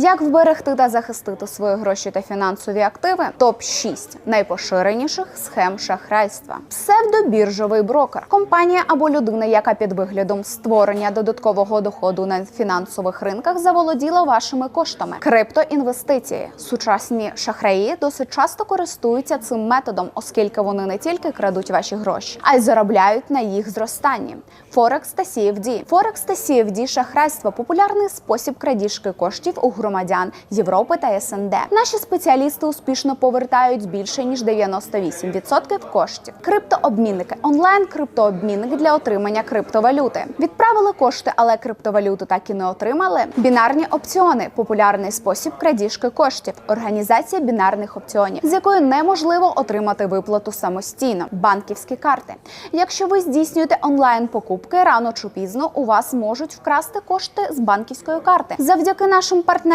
Як вберегти та захистити свої гроші та фінансові активи? Топ 6 найпоширеніших схем шахрайства. Псевдобіржовий брокер компанія або людина, яка під виглядом створення додаткового доходу на фінансових ринках заволоділа вашими коштами. Криптоінвестиції. Сучасні шахраї досить часто користуються цим методом, оскільки вони не тільки крадуть ваші гроші, а й заробляють на їх зростанні. Форекс та CFD. Форекс та CFD – шахрайство популярний спосіб крадіжки коштів у громадян Європи та СНД. Наші спеціалісти успішно повертають більше ніж 98% коштів. Криптообмінники онлайн криптообмінник для отримання криптовалюти. Відправили кошти, але криптовалюту так і не отримали. Бінарні опціони популярний спосіб крадіжки коштів. Організація бінарних опціонів, з якої неможливо отримати виплату самостійно. Банківські карти. Якщо ви здійснюєте онлайн покупки, рано чи пізно у вас можуть вкрасти кошти з банківської карти. Завдяки нашим партнерам